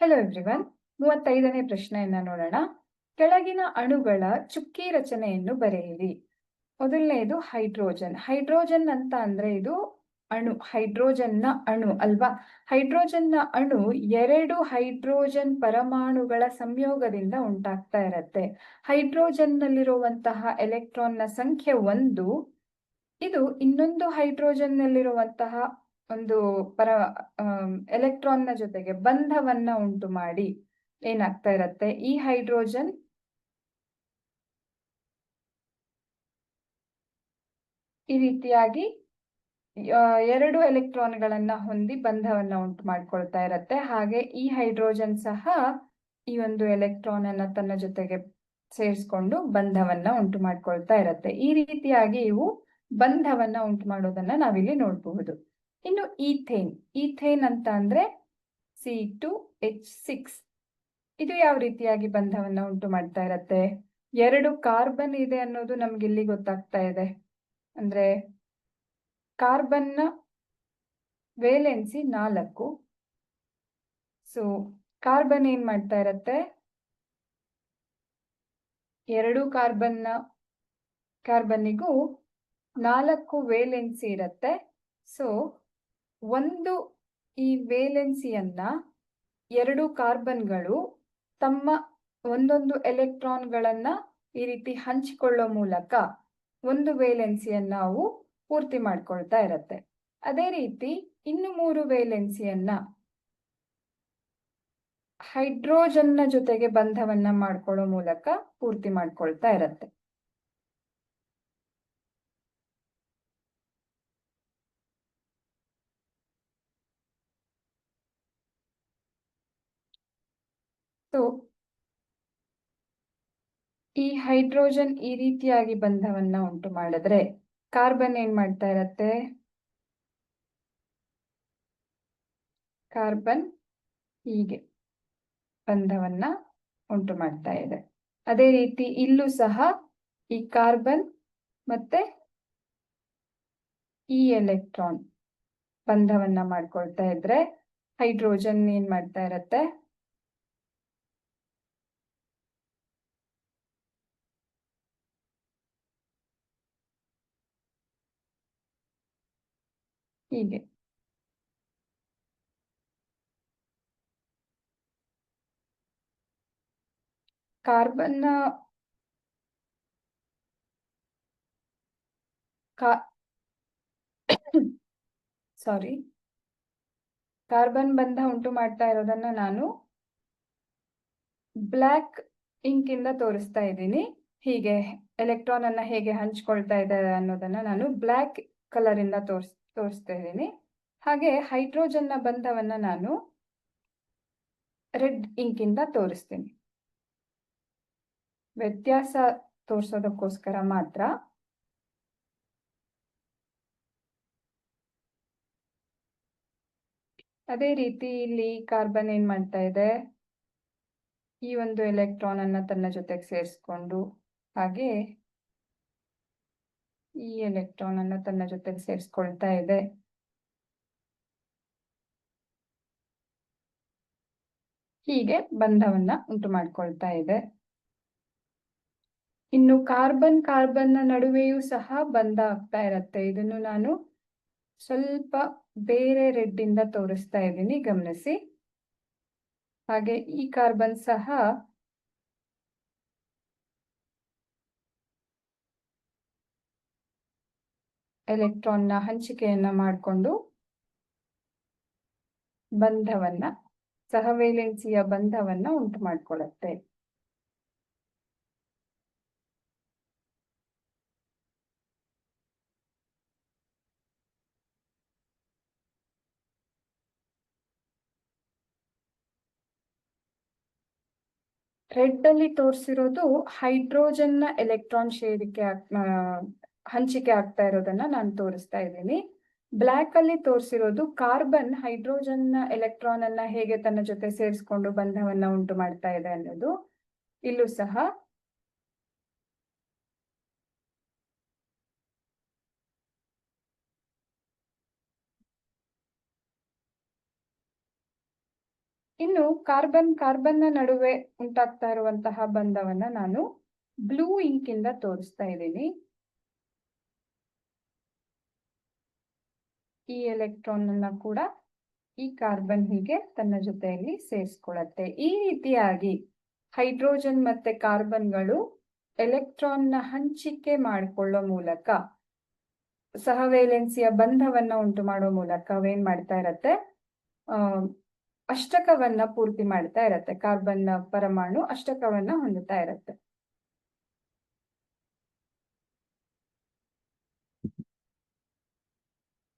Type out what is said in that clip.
Hello everyone ಮೂವತ್ತೈದನೇ ಪ್ರಶ್ನೆಯನ್ನ ನೋಡೋಣ. ಕೆಳಗಿನ ಅಣುಗಳ ಚುಕ್ಕಿ ರಚನೆಯನ್ನು ಬರೆಯಿರಿ. ಮೊದಲನೆಯದು ಹೈಡ್ರೋಜನ್. ಹೈಡ್ರೋಜನ್ ಅಂತ ಅಂದ್ರೆ ಇದು ಅಣು, ಹೈಡ್ರೋಜನ್ನ ಅಣು ಅಲ್ವಾ? ಹೈಡ್ರೋಜನ್ನ ಅಣು ಎರಡು ಹೈಡ್ರೋಜನ್ ಪರಮಾಣುಗಳ ಸಂಯೋಗದಿಂದ ಉಂಟಾಗ್ತಾ ಇರತ್ತೆ. ಹೈಡ್ರೋಜನ್ ನಲ್ಲಿರುವಂತಹ ಎಲೆಕ್ಟ್ರಾನ್ನ ಸಂಖ್ಯೆ ಒಂದು, ಇದು ಇನ್ನೊಂದು ಹೈಡ್ರೋಜನ್ ನಲ್ಲಿರುವಂತಹ ಒಂದು ಪರ ಎಲೆಕ್ಟ್ರಾನ್ನ ಜೊತೆಗೆ ಬಂಧವನ್ನ ಉಂಟು ಮಾಡಿ ಏನಾಗ್ತಾ ಇರತ್ತೆ? ಈ ಹೈಡ್ರೋಜನ್ ಈ ರೀತಿಯಾಗಿ ಎರಡು ಎಲೆಕ್ಟ್ರಾನ್ ಗಳನ್ನ ಹೊಂದಿ ಬಂಧವನ್ನ ಉಂಟು ಮಾಡ್ಕೊಳ್ತಾ ಇರತ್ತೆ. ಹಾಗೆ ಈ ಹೈಡ್ರೋಜನ್ ಸಹ ಈ ಒಂದು ಎಲೆಕ್ಟ್ರಾನ್ ಅನ್ನ ತನ್ನ ಜೊತೆಗೆ ಸೇರಿಸ್ಕೊಂಡು ಬಂಧವನ್ನ ಉಂಟು ಮಾಡ್ಕೊಳ್ತಾ ಇರತ್ತೆ. ಈ ರೀತಿಯಾಗಿ ಇವು ಬಂಧವನ್ನ ಉಂಟು ಮಾಡೋದನ್ನ ನಾವಿಲ್ಲಿ ನೋಡಬಹುದು. ಇನ್ನು ಈಥೇನ್ ಈಥೇನ್ ಅಂತ ಅಂದ್ರೆ ಸಿ ಟು ಎಚ್ ಸಿಕ್ಸ್ ಇದು ಯಾವ ರೀತಿಯಾಗಿ ಬಂಧವನ್ನ ಉಂಟು ಮಾಡ್ತಾ ಇರತ್ತೆ? ಎರಡು ಕಾರ್ಬನ್ ಇದೆ ಅನ್ನೋದು ನಮ್ಗೆ ಇಲ್ಲಿ ಗೊತ್ತಾಗ್ತಾ ಇದೆ. ಅಂದ್ರೆ ಕಾರ್ಬನ್ನ ವೇಲೆನ್ಸಿ ನಾಲ್ಕು. ಸೊ ಕಾರ್ಬನ್ ಏನ್ ಮಾಡ್ತಾ ಇರತ್ತೆ? ಎರಡು ಕಾರ್ಬನ್ನ ಕಾರ್ಬನ್ನಿಗೂ ನಾಲ್ಕು ವೇಲೆನ್ಸಿ ಇರತ್ತೆ. ಸೊ ಒಂದು ಈ ವೇಲೆನ್ಸಿಯನ್ನ ಎರಡು ಕಾರ್ಬನ್ಗಳು ತಮ್ಮ ಒಂದೊಂದು ಎಲೆಕ್ಟ್ರಾನ್ಗಳನ್ನ ಈ ರೀತಿ ಹಂಚಿಕೊಳ್ಳೋ ಮೂಲಕ ಒಂದು ವೇಲೆನ್ಸಿಯನ್ನ ಅವು ಪೂರ್ತಿ ಮಾಡ್ಕೊಳ್ತಾ ಇರತ್ತೆ. ಅದೇ ರೀತಿ ಇನ್ನು ಮೂರು ವೇಲೆನ್ಸಿಯನ್ನ ಹೈಡ್ರೋಜನ್ನ ಜೊತೆಗೆ ಬಂಧವನ್ನ ಮಾಡ್ಕೊಳ್ಳೋ ಮೂಲಕ ಪೂರ್ತಿ ಮಾಡ್ಕೊಳ್ತಾ ಇರತ್ತೆ. ಸೊ ಈ ಹೈಡ್ರೋಜನ್ ಈ ರೀತಿಯಾಗಿ ಬಂಧವನ್ನ ಉಂಟು ಮಾಡಿದ್ರೆ ಕಾರ್ಬನ್ ಏನ್ ಮಾಡ್ತಾ ಇರತ್ತೆ? ಕಾರ್ಬನ್ ಹೀಗೆ ಬಂಧವನ್ನ ಉಂಟು ಮಾಡ್ತಾ ಇದೆ. ಅದೇ ರೀತಿ ಇಲ್ಲೂ ಸಹ ಈ ಕಾರ್ಬನ್ ಮತ್ತೆ ಈ ಎಲೆಕ್ಟ್ರಾನ್ ಬಂಧವನ್ನ ಮಾಡ್ಕೊಳ್ತಾ ಇದ್ರೆ ಹೈಡ್ರೋಜನ್ ಏನ್ ಮಾಡ್ತಾ ಇರತ್ತೆ? ಹೀಗೆ ಕಾರ್ಬನ್ ಸಾರಿ ಕಾರ್ಬನ್ ಬಂಧ ಉಂಟು ಮಾಡ್ತಾ ಇರೋದನ್ನ ನಾನು ಬ್ಲ್ಯಾಕ್ ಇಂಕ್ ಇಂದ ತೋರಿಸ್ತಾ ಇದ್ದೀನಿ. ಹೀಗೆ ಎಲೆಕ್ಟ್ರಾನ್ ಅನ್ನ ಹೇಗೆ ಹಂಚ್ಕೊಳ್ತಾ ಇದ್ದಾರೆ ಅನ್ನೋದನ್ನ ನಾನು ಬ್ಲ್ಯಾಕ್ ಕಲರಿಂದ ತೋರಿಸ್ ತೋರಿಸ್ತಾ ಇದ್ದೀನಿ. ಹಾಗೆ ಹೈಡ್ರೋಜನ್ನ ಬಂಧವನ್ನ ನಾನು ರೆಡ್ ಇಂಕಿಂದ ತೋರಿಸ್ತೀನಿ. ವ್ಯತ್ಯಾಸ ತೋರಿಸೋದಕ್ಕೋಸ್ಕರ ಮಾತ್ರ ಅದೇ ರೀತಿ ಇಲ್ಲಿ ಕಾರ್ಬನ್ ಏನ್ ಮಾಡ್ತಾ ಇದೆ? ಈ ಒಂದು ಎಲೆಕ್ಟ್ರಾನ್ ಅನ್ನ ತನ್ನ ಜೊತೆಗೆ ಸೇರಿಸ್ಕೊಂಡು ಹಾಗೆ ಈ ಎಲೆಕ್ಟ್ರಾನ್ ಅನ್ನು ತನ್ನ ಜೊತೆಗೆ ಸೇರಿಸ್ಕೊಳ್ತಾ ಇದೆ. ಹೀಗೆ ಬಂಧವನ್ನ ಉಂಟು ಮಾಡ್ಕೊಳ್ತಾ ಇದೆ. ಇನ್ನು ಕಾರ್ಬನ್ ಕಾರ್ಬನ್ನ ನಡುವೆಯೂ ಸಹ ಬಂಧ ಆಗ್ತಾ ಇರತ್ತೆ. ಇದನ್ನು ನಾನು ಸ್ವಲ್ಪ ಬೇರೆ ರೆಡ್ ಇಂದ ತೋರಿಸ್ತಾ ಇದ್ದೀನಿ. ಗಮನಿಸಿ. ಹಾಗೆ ಈ ಕಾರ್ಬನ್ ಸಹ ಎಲೆಕ್ಟ್ರಾನ್ನ ಹಂಚಿಕೆಯನ್ನ ಮಾಡಿಕೊಂಡು ಬಂಧವನ್ನ, ಸಹವೇಲೆನ್ಸಿಯ ಬಂಧವನ್ನ ಉಂಟು ಮಾಡಿಕೊಳ್ಳುತ್ತೆ. ರೆಡ್ ಅಲ್ಲಿ ತೋರಿಸಿರೋದು ಹೈಡ್ರೋಜನ್ನ ಎಲೆಕ್ಟ್ರಾನ್ ಶೇರಿಕೆ ಹಂಚಿಕೆ ಆಗ್ತಾ ಇರೋದನ್ನ ನಾನು ತೋರಿಸ್ತಾ ಇದ್ದೀನಿ. ಬ್ಲ್ಯಾಕ್ ಅಲ್ಲಿ ತೋರಿಸಿರೋದು ಕಾರ್ಬನ್ ಹೈಡ್ರೋಜನ್ನ ಎಲೆಕ್ಟ್ರಾನ್ ಅನ್ನ ಹೇಗೆ ತನ್ನ ಜೊತೆ ಸೇರಿಸ್ಕೊಂಡು ಬಂಧವನ್ನ ಉಂಟು ಮಾಡ್ತಾ ಇದೆ ಅನ್ನೋದು. ಇಲ್ಲೂ ಸಹ ಇನ್ನು ಕಾರ್ಬನ್ ಕಾರ್ಬನ್ನ ನಡುವೆ ಉಂಟಾಗ್ತಾ ಇರುವಂತಹ ಬಂಧವನ್ನ ನಾನು ಬ್ಲೂ ಇಂಕ್ ಇಂದ ತೋರಿಸ್ತಾ ಇದ್ದೀನಿ. ಈ ಎಲೆಕ್ಟ್ರಾನ್ ಅನ್ನ ಕೂಡ ಈ ಕಾರ್ಬನ್ ಹೀಗೆ ತನ್ನ ಜೊತೆಯಲ್ಲಿ ಸೇರಿಸ್ಕೊಳ್ಳುತ್ತೆ. ಈ ರೀತಿಯಾಗಿ ಹೈಡ್ರೋಜನ್ ಮತ್ತೆ ಕಾರ್ಬನ್ಗಳು ಎಲೆಕ್ಟ್ರಾನ್ನ ಹಂಚಿಕೆ ಮಾಡಿಕೊಳ್ಳೋ ಮೂಲಕ, ಸಹವೇಲೆನ್ಸಿಯ ಬಂಧವನ್ನ ಉಂಟು ಮಾಡೋ ಮೂಲಕ ಅವೇನ್ ಮಾಡ್ತಾ ಇರತ್ತೆ? ಅಷ್ಟಕವನ್ನ ಪೂರ್ತಿ ಮಾಡ್ತಾ ಇರತ್ತೆ. ಕಾರ್ಬನ್ ಪರಮಾಣು ಅಷ್ಟಕವನ್ನ ಹೊಂದುತ್ತಾ ಇರತ್ತೆ.